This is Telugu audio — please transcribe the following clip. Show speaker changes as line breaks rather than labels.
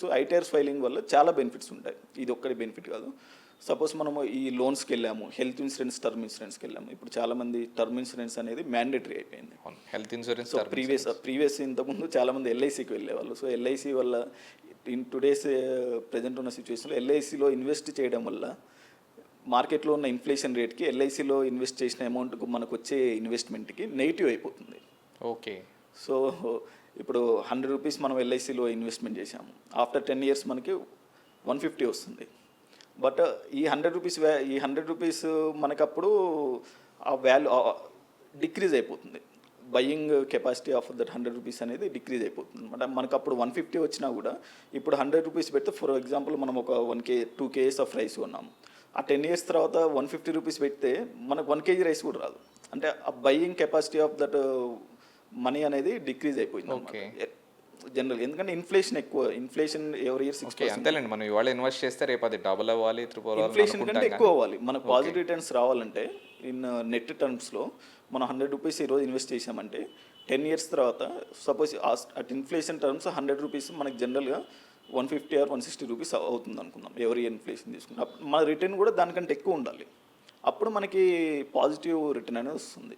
సో ఐటీఆర్స్ ఫైలింగ్ వల్ల చాలా బెనిఫిట్స్ ఉంటాయి. ఇది ఒక్కటి బెనిఫిట్ కాదు. సపోజ్ మనము ఈ లోన్స్కి వెళ్ళాము హెల్త్ ఇన్సూరెన్స్ టర్మ్ ఇన్సూరెన్స్కి వెళ్ళాము. ఇప్పుడు చాలామంది టర్మ్ ఇన్సూరెన్స్ అనేది మ్యాండేటరీ అయిపోయింది.
Health insurance
so previous previous ఇంతకుముందు చాలామంది ఎల్ఐసికి వెళ్ళేవాళ్ళు. సో ఎల్ఐసి వల్ల ఇన్ టుడేస్ ప్రజెంట్ ఉన్న సిచ్యువేషన్లో ఎల్ఐసిలో ఇన్వెస్ట్ చేయడం వల్ల మార్కెట్లో ఉన్న ఇన్ఫ్లేషన్ రేట్కి ఎల్ఐసిలో ఇన్వెస్ట్ చేసిన అమౌంట్కు మనకు వచ్చే ఇన్వెస్ట్మెంట్కి నెగిటివ్ అయిపోతుంది.
ఓకే.
సో ఇప్పుడు హండ్రెడ్ రూపీస్ మనం ఎల్ఐసిలో ఇన్వెస్ట్మెంట్ చేసాము ఆఫ్టర్ టెన్ ఇయర్స్ మనకి వన్ ఫిఫ్టీ వస్తుంది. బట్ ఈ హండ్రెడ్ రూపీస్ వ్యా ఈ హండ్రెడ్ రూపీస్ మనకప్పుడు ఆ వాల్యూ డిక్రీజ్ అయిపోతుంది. Buying capacity of that hundred rupees అనేది డిక్రీజ్ అయిపోతుంది అనమాట మనకు అప్పుడు వన్ ఫిఫ్టీ వచ్చినా కూడా ఇప్పుడు హండ్రెడ్ రూపీస్ పెడితే ఫర్ ఎగ్జాంపుల్ మనం ఒక వన్ కే టూ కేజీస్ ఆఫ్ రైస్ కొన్నాము. ఆ టెన్ ఇయర్స్ తర్వాత వన్ ఫిఫ్టీ రూపీస్ పెడితే మనకు వన్ కేజీ రైస్ కూడా రాదు. అంటే ఆ buying capacity of that money అనేది డిక్రీజ్ అయిపోయింది
Okay.
జనరల్ ఎందుకంటే ఇన్ఫ్లేషన్ ఎక్కువ ఇన్ఫ్లేషన్ ఎవరి ఇయర్ సిక్స్
ఓకే అంతేలేండి మనం ఇవాళ ఇన్వెస్ట్ చేస్తే రేపు అది డబుల్ అవ్వాలి త్రిపుల్
ఇన్ఫ్లేషన్ కంటే ఎక్కువ అవ్వాలి. మనకు పాజిటివ్ రిటర్న్స్ రావాలంటే ఇన్ నెట్ టర్మ్స్లో మనం హండ్రెడ్ రూపీస్ ఈరోజు ఇన్వెస్ట్ చేసామంటే టెన్ ఇయర్స్ తర్వాత suppose at inflation terms hundred rupees మనకి జనరల్గా one fifty or one sixty rupees అవుతుంది అనుకుందాం ఎవరి ఇన్ఫ్లేషన్ తీసుకున్న. మన రిటర్న్ కూడా దానికంటే ఎక్కువ ఉండాలి. అప్పుడు మనకి పాజిటివ్ రిటర్న్ అనేది వస్తుంది.